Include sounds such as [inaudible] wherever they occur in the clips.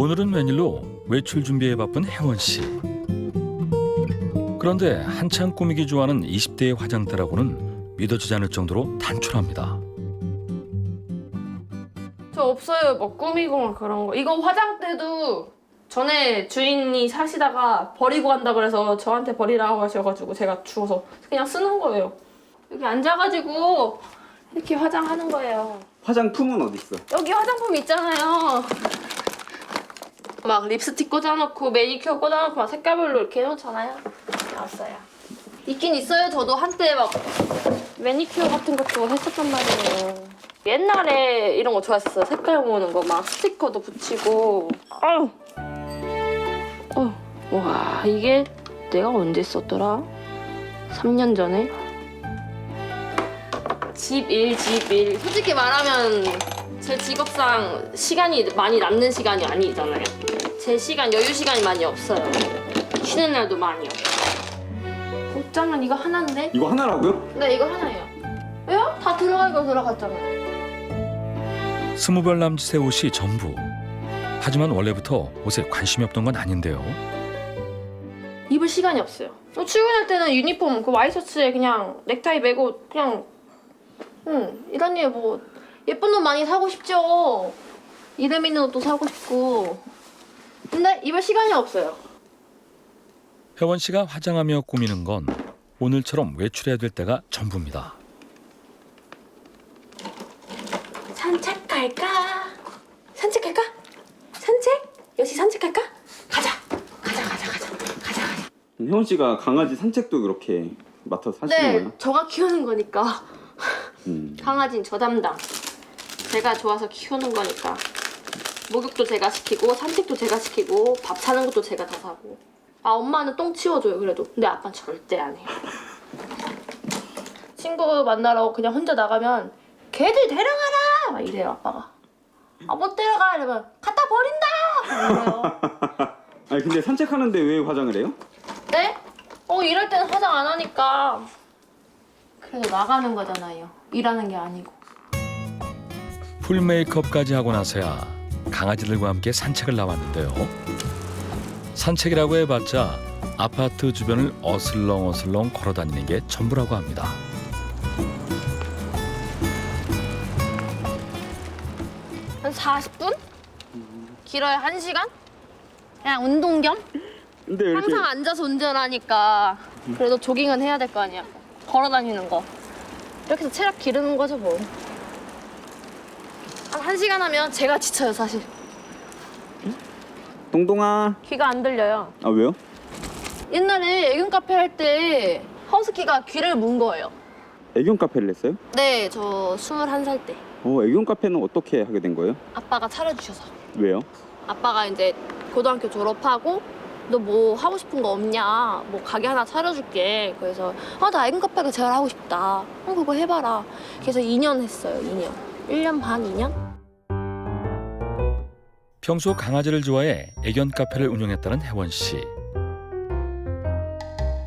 오늘은 웬일로 외출 준비에 바쁜 혜원 씨. 그런데 한창 꾸미기 좋아하는 20대의 화장대라고는 믿어지지 않을 정도로 단촐합니다. 저 없어요. 뭐 꾸미고 막 그런 거. 이거 화장대도 전에 주인이 사시다가 버리고 간다 그래서 저한테 버리라고 하셔가지고 제가 주워서 그냥 쓰는 거예요. 여기 앉아가지고 이렇게 화장하는 거예요. 화장품은 어디 있어? 여기 화장품 있잖아요. 막 립스틱 꽂아놓고 매니큐어 꽂아놓고 막 색깔별로 이렇게 해놓잖아요. 나왔어요. 있긴 있어요. 저도 한때 막 매니큐어 같은 것도 했었단 말이에요. 옛날에 이런 거 좋아했었어요. 색깔 모으는 거 막 스티커도 붙이고. 아유. 어, 와 이게 내가 언제 썼더라? 3년 전에. 집 일, 집 일. 솔직히 말하면 제 직업상 시간이 많이 남는 시간이 아니잖아요. 제 시간, 여유 시간이 많이 없어요. 쉬는 날도 많이 없고. 옷장은 이거 하나인데? 이거 하나라고요? 네, 이거 하나예요. 왜요? 다 들어가기가 들어갔잖아요. 스무 벌 남짓의 옷이 전부. 하지만 원래부터 옷에 관심이 없던 건 아닌데요. 입을 시간이 없어요. 어, 출근할 때는 유니폼 그 와이셔츠에 그냥 넥타이 매고 그냥 응 이런 류뭐 예쁜 옷 많이 사고 싶죠. 이름 있는 옷도 사고 싶고 근데 입을 시간이 없어요. 혜원 씨가 화장하며 꾸미는 건 오늘처럼 외출해야 될 때가 전부입니다. 산책 갈까? 산책 갈까? 산책? 여시 산책 갈까? 가자. 가자 가자 가자 가자 가자. 혜원 씨가 강아지 산책도 그렇게 맡아서 하시는 네, 거예요? 저가 키우는 거니까 음. 강아지는 저 담당. 제가 좋아서 키우는 거니까. 목욕도 제가 시키고 산책도 제가 시키고 밥 사는 것도 제가 다 사고. 아 엄마는 똥 치워줘요 그래도. 근데 아빠는 절대 안 해요. 친구 만나러 그냥 혼자 나가면 걔들 데려가라 막 이래요 아빠가. 아 못 데려가 이러면 갖다 버린다 이래요. [laughs] 아니 근데 산책하는데 왜 화장을 해요? 네? 어 이럴 때는 화장 안 하니까. 그래도 나가는 거잖아요. 일하는 게 아니고. 풀 메이크업까지 하고 나서야 강아지들과 함께 산책을 나왔는데요. 산책이라고 해봤자 아파트 주변을 어슬렁어슬렁 걸어다니는 게 전부라고 합니다. 한 40분? 길어야 1시간? 그냥 운동 겸? 근데 왜 이렇게 항상 앉아서 운전하니까 그래도 조깅은 해야 될 거 아니야. 걸어 다니는 거. 이렇게 해서 체력 기르는 거죠, 뭐. 한 1시간 하면 제가 지쳐요, 사실. 동동아 귀가 안 들려요. 아 왜요? 옛날에 애견 카페 할 때 허스키가 귀를 문 거예요. 애견 카페를 했어요? 네, 저 21살 때. 어 애견 카페는 어떻게 하게 된 거예요? 아빠가 차려주셔서. 왜요? 아빠가 이제 고등학교 졸업하고 너 뭐 하고 싶은 거 없냐? 뭐 가게 하나 차려줄게. 그래서 아 나 애견 카페가 제일 하고 싶다. 어 그거 해봐라. 그래서 2년 했어요. 2년. 1년 반, 2년? 평소 강아지를 좋아해 애견 카페를 운영했다는 혜원 씨.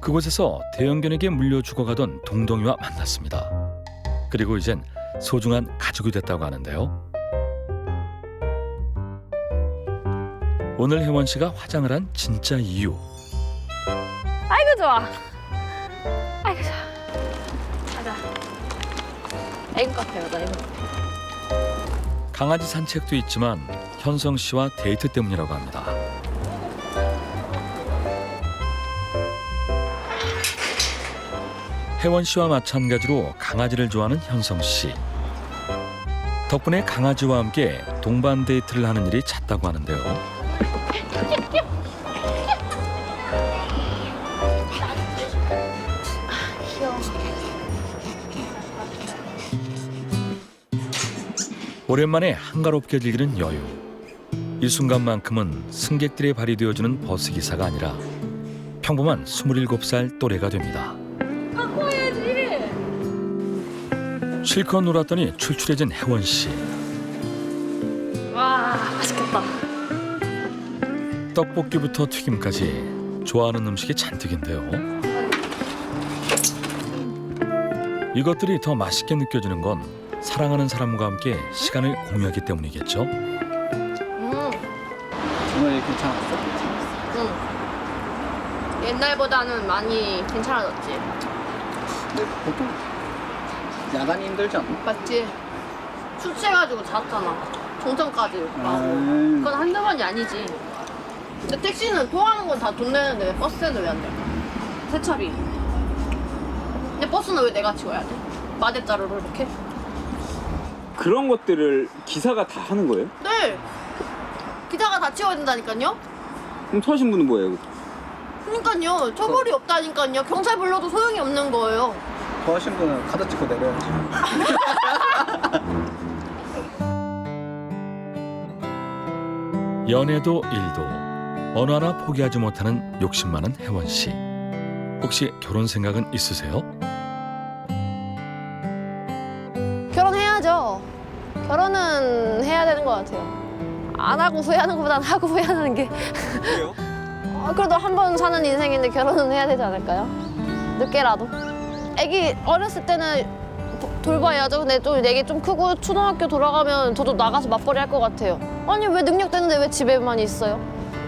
그곳에서 대형견에게 물려 죽어가던 동동이와 만났습니다. 그리고 이젠 소중한 가족이 됐다고 하는데요. 오늘 혜원 씨가 화장을 한 진짜 이유. 아이고 좋아. 아이고 좋아. 가자. 애견 카페 가자. 카페. 강아지 산책도 있지만 현성 씨와 데이트 때문이라고 합니다. 혜원 씨와 마찬가지로 강아지를 좋아하는 현성 씨. 덕분에 강아지와 함께 동반 데이트를 하는 일이 잦다고 하는데요. 오랜만에 한가롭게 즐기는 여유. 이 순간만큼은 승객들의 발이 되어주는 버스 기사가 아니라 평범한 27살 또래가 됩니다. 실컷 놀았더니 출출해진 혜원 씨. 와 맛있겠다. 떡볶이부터 튀김까지 좋아하는 음식이 잔뜩인데요. 이것들이 더 맛있게 느껴지는 건 사랑하는 사람과 함께 시간을 공유하기 때문이겠죠. 음. 오늘 괜찮았어? 응. 옛날보다는 많이 괜찮아졌지. 근데 보통 야간이 힘들지 않나? 맞지? 술 취해가지고 잤잖아. 종점까지 가고. 음. 그건 한두 번이 아니지. 근데 택시는 통하는 건 다 돈 내는데 왜 버스에는 왜 안 돼? 세차비. 근데 버스는 왜 내가 치워야 돼? 마대자루로 이렇게? 그런 것들을 기사가 다 하는 거예요? 네! 기사가 다 치워야 된다니까요? 그럼 터신 분은 뭐예요? 그러니까요. 처벌이 없다니까요. 경찰 불러도 소용이 없는 거예요. 더 하신 분은 카드 찍고 내려야지. [laughs] 연애도 일도 어느 하나 포기하지 못하는 욕심 많은 혜원 씨. 혹시 결혼 생각은 있으세요? 결혼은 해야 되는 것 같아요. 안 하고 후회하는 것보다는 하고 후회하는 게. 왜요? 어, 그래도 한 번 사는 인생인데 결혼은 해야 되지 않을까요? 늦게라도. 애기 어렸을 때는 도- 돌봐야죠. 근데 또 애기 좀 크고 초등학교 돌아가면 저도 나가서 맞벌이 할 것 같아요. 아니 왜 능력 되는데 왜 집에만 있어요?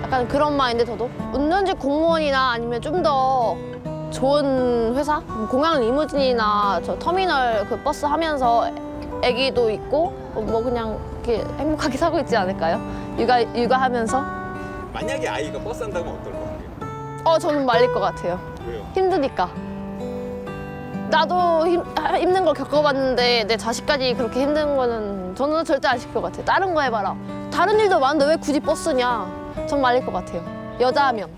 약간 그런 마인드 저도. 운전직 공무원이나 아니면 좀 더 좋은 회사? 뭐 공항 리무진이나 저 터미널 그 버스 하면서 애기도 있고 뭐 그냥 이렇게 행복하게 살고 있지 않을까요? 육아 육아하면서. 만약에 아이가 버스 한다면 어떨 것 같아요? 어 저는 말릴 것 같아요. 왜요? 힘드니까. 나도 힘, 아, 힘든 걸 겪어봤는데 내 자식까지 그렇게 힘든 거는 저는 절대 안 시킬 것 같아요. 다른 거 해봐라. 다른 일도 많은데 왜 굳이 버스냐? 전 말릴 것 같아요. 여자하면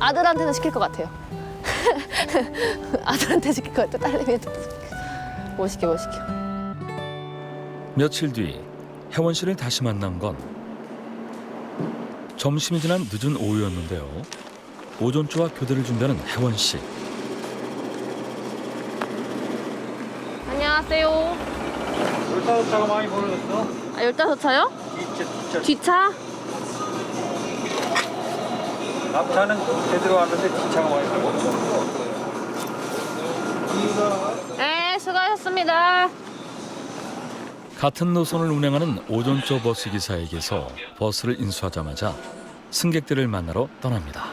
아들한테는 시킬 것 같아요. [laughs] 아들한테 시킬 것 같아요. 딸내미한테 못 시켜 못 시켜. 며칠 뒤 혜원 씨를 다시 만난 건 점심이 지난 늦은 오후였는데요. 오존조와 교대를 준비하는 혜원 씨. 안녕하세요. 열다섯 차가 많이 벌어졌어. 아, 열다섯 차요? 뒷차, 뒷차. 뒷차? 앞차는 제대로 왔는데 뒷차가 많이 벌어졌어. 네, 수고하셨습니다. 같은 노선을 운행하는 오존조 버스 기사에게서 버스를 인수하자마자 승객들을 만나러 떠납니다.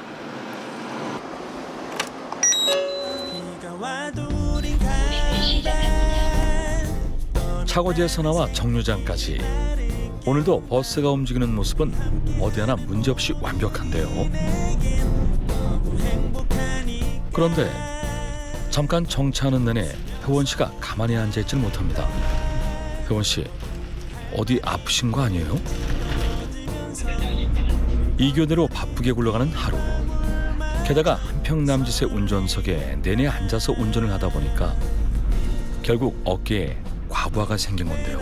차고지에서 나와 정류장까지 오늘도 버스가 움직이는 모습은 어디 하나 문제없이 완벽한데요. 그런데 잠깐 정차하는 내내 혜원 씨가 가만히 앉아 있질 못합니다. 혜원 씨 어디 아프신 거 아니에요? 이 교대로 바쁘게 굴러가는 하루. 게다가 한평 남짓의 운전석에 내내 앉아서 운전을 하다 보니까 결국 어깨에 과부하가 생긴 건데요.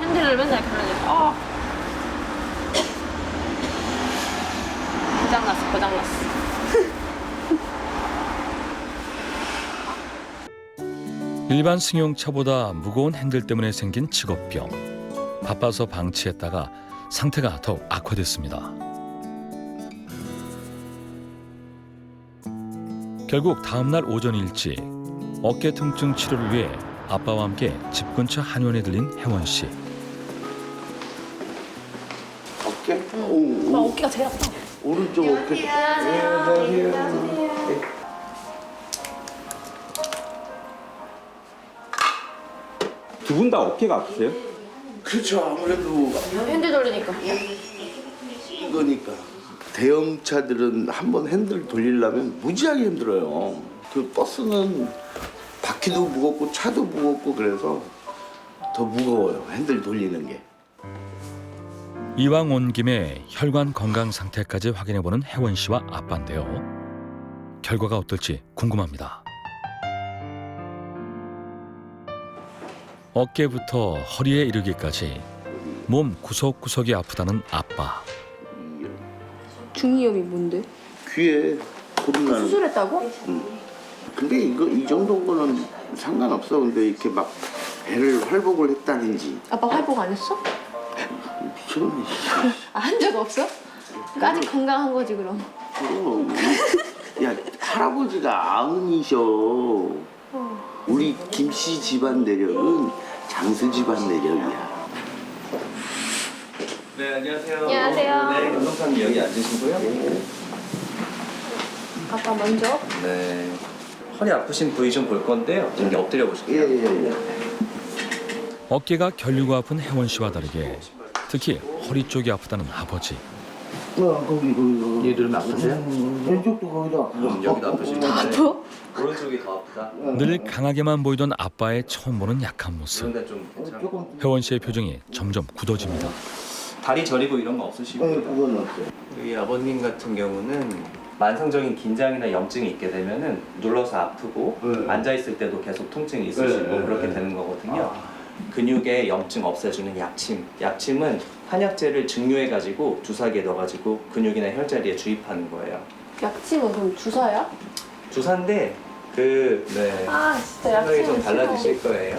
핸들을 맨날 그러니까. 어. 고장났어, 고장났어. 일반 승용차보다 무거운 핸들 때문에 생긴 직업병. 바빠서 방치했다가 상태가 더욱 악화됐습니다. 결국 다음날 오전 일찍 어깨 통증 치료를 위해 아빠와 함께 집 근처 한의원에 들린 혜원 씨. 어깨? 오, 나 오, 어깨가 제일 아파. 오른쪽 어깨. 두 분 다 어깨가 아프세요? 그렇죠. 아무래도 핸들 돌리니까. 이거니까. 대형차들은 한 번 핸들 돌리려면 무지하게 힘들어요. 그 버스는 바퀴도 무겁고 차도 무겁고 그래서 더 무거워요. 핸들 돌리는 게. 이왕 온 김에 혈관 건강 상태까지 확인해 보는 혜원 씨와 아빠인데요. 결과가 어떨지 궁금합니다. 어깨부터 허리에 이르기까지 몸 구석구석이 아프다는 아빠. 중이염이 뭔데? 귀에 소리 나는. 수술했다고? 근데 이거 이 정도 거는 상관없어. 근데 이렇게 막 배를 활복을 했다든지 아빠 활복 안 했어? 미친놈이. [laughs] 아, 한 적 없어? 그러니까 아직 건강한 거지 그럼. 그럼. 야 할아버지가 아흔이셔. 우리 김씨 집안 내력은 장수 집안 내력이야. 네, 안녕하세요. 안녕하세요. 네, 감독사님 여기 앉으시고요. 아빠 먼저. 네. 허리 아프신 부위 좀 볼 건데요. 좀 엎드려 보실게요. 예 예 예. 어깨가 결류가 아픈 혜원 씨와 다르게 특히 허리 쪽이 아프다는 아버지. 어 거기 거기 거기. 얘들은 아프세요? 왼쪽도 거기도 아프죠. 여기도 아프시고. 아파? 오른쪽이 더 아프다. 늘 강하게만 보이던 아빠의 처음 보는 약한 모습. 그런데 좀 괜찮아. 조금. 혜원 씨의 표정이 점점 굳어집니다. 다리 저리고 이런 거네 없으시고요. 그건 없어요. 우리 아버님 같은 경우는 만성적인 긴장이나 염증이 있게 되면은 눌러서 아프고 네. 앉아 있을 때도 계속 통증이 있으시고 네, 네, 그렇게 네. 되는 거거든요. 근육의 염증 없애주는 약침. 약침은 한약재를 증류해 가지고 주사기에 넣어 가지고 근육이나 혈자리에 주입하는 거예요. 약침은 그럼 주사야? 주사인데 그 네. 아 진짜 생각이 약침은 좀. 달라지실 거예요.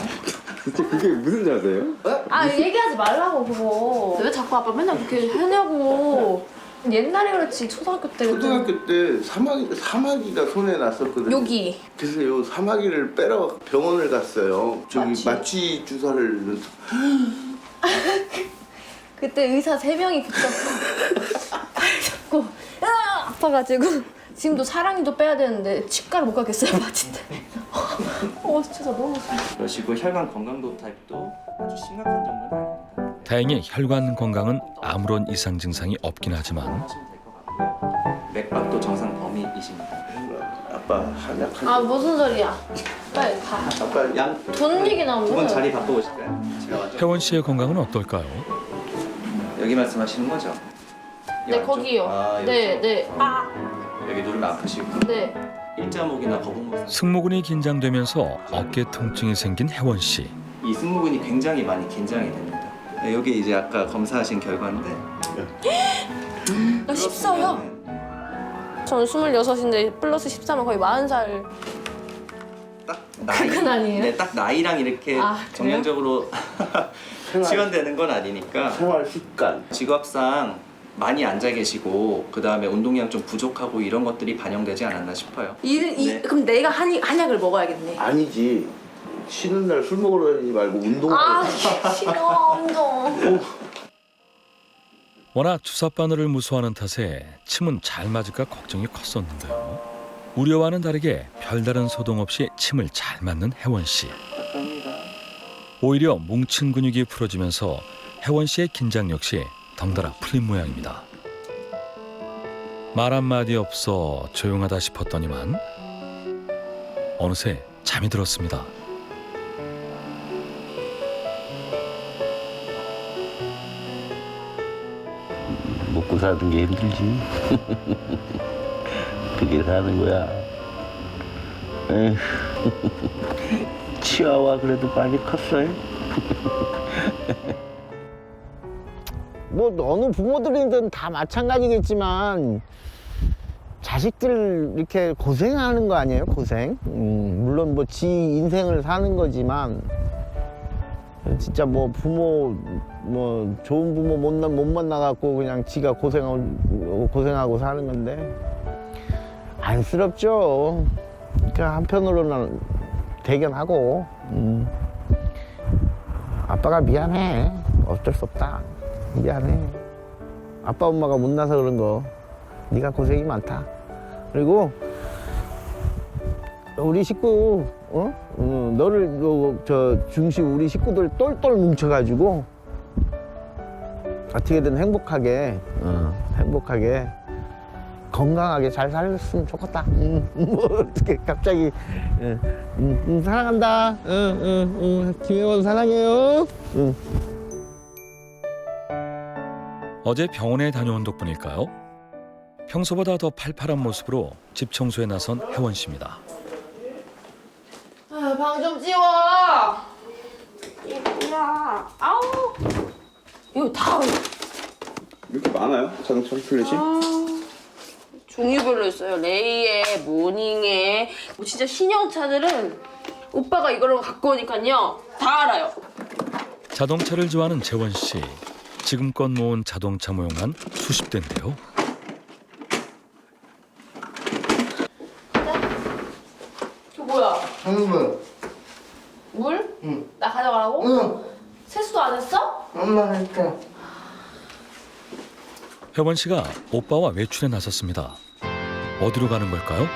진짜 그게 무슨 자세요? 아 얘기하지 말라고 그거. 왜 자꾸 아빠 맨날 그렇게 하냐고. 옛날에 그렇지 초등학교 때. 초등학교 때 사마귀 사마귀가 손에 났었거든요. 여기. 그래서 요 사마귀를 빼러 병원을 갔어요. 저기 마취. 마취 주사를 넣어서 [laughs] 그때 의사 세 명이 붙잡고 팔 잡고 으아! 아파가지고 지금도 사랑니도 빼야 되는데 치과를 못 가겠어요 마취 때문에. [laughs] 어 진짜 너무 무서워. 그러시고 혈관 건강도 타입도 아주 심각한 정도는 아닙니다. 다행히 혈관 건강은 아무런 이상 증상이 없긴 하지만. 맥박도 정상 범위이십니다. 아빠 한약 아 무슨 소리야? 빨리 가. 아빠 양돈 얘기 나오면 두분 자리 바꿔보실까요? 제가 혜원 씨의 건강은 어떨까요? 여기 말씀하시는 거죠? 이 네 안쪽? 거기요. 아, 네 이쪽? 네. 아 여기 누르면 아프시고 네. 일자목이나 거북목 승모근이 긴장되면서 어깨 통증이 생긴 혜원 씨. 이 승모근이 굉장히 많이 긴장이 됩니다. 네, 여기 이제 아까 검사하신 결과인데 [gasps] 나 14요. 저는 26인데 플러스 14면 거의 40살. 딱 나이 그건 아니에요? 네, 딱 나이랑 이렇게 아, 그래요? 정량적으로 치환되는 [laughs] 건 아니니까 생활 습관. 직업상 많이 앉아 계시고 그 다음에 운동량 좀 부족하고 이런 것들이 반영되지 않았나 싶어요. 이, 이 네. 그럼 내가 한, 한약을 먹어야겠네. 아니지. 쉬는 날 술 먹으러 다니지 말고 운동을. 아 싫어 운동. 워낙 주사 바늘을 무서워하는 탓에 침은 잘 맞을까 걱정이 컸었는데요. 우려와는 다르게 별다른 소동 없이 침을 잘 맞는 혜원 씨. 오히려 뭉친 근육이 풀어지면서 혜원 씨의 긴장 역시 덩달아 풀린 모양입니다. 말 한마디 없어 조용하다 싶었더니만 어느새 잠이 들었습니다. 사는 게 힘들지. [laughs] 그게 사는 거야. 에휴. [laughs] 치아와 그래도 많이 컸어요. [laughs] 뭐 어느 부모들이든 다 마찬가지겠지만 자식들 이렇게 고생하는 거 아니에요 고생 음, 물론 뭐 지 인생을 사는 거지만 진짜 뭐 부모 뭐 좋은 부모 못, 나- 못 만나갖고 그냥 지가 고생하고 고생하고 사는 건데. 안쓰럽죠. 그러니까 한편으로는 대견하고. 음. 아빠가 미안해. 어쩔 수 없다. 미안해. 아빠 엄마가 못나서 그런 거. 네가 고생이 많다. 그리고 우리 식구 어? 어, 너를 어, 저 중심 우리 식구들 똘똘 뭉쳐가지고 어떻게든 행복하게 어, 행복하게 건강하게 잘 살았으면 좋겠다. 음, 뭐 어떻게 갑자기 음, 음, 음, 사랑한다. 응, 응, 응. 김혜원 사랑해요. 응. 어제 병원에 다녀온 덕분일까요? 평소보다 더 팔팔한 모습으로 집 청소에 나선 혜원 씨입니다. 아, 방좀 치워. 이거야. 아우. 이거 다 이렇게 많아요? 자동차 플랫이? 종류별로 있어요. 레이에, 모닝에. 뭐 진짜 신형차들은 오빠가 이거를 갖고 오니까요. 다 알아요. 자동차를 좋아하는 재원 씨. 지금껏 모은 자동차 모형만 수십 대인데요. 이거 뭐야? 거야. 물? 응. 나 가져가라고? 응. 세수도 안 했어? 엄마 할게. 혜원 씨가 오빠와 외출에 나섰습니다. 어디로 가는 걸까요?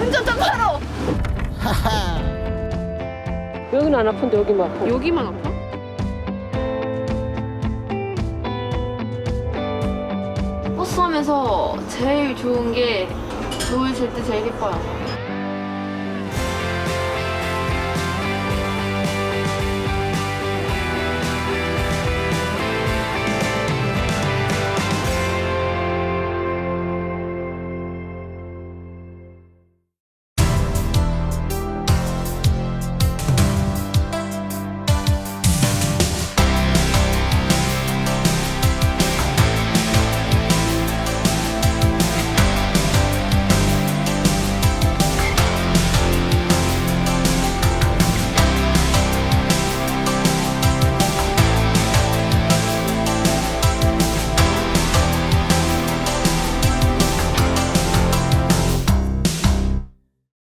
운전 좀 하러. 여기는 안 아픈데 여기만 아파. 여기만 아파? 버스 하면서 제일 좋은 게 노을 질 때 제일 예뻐요.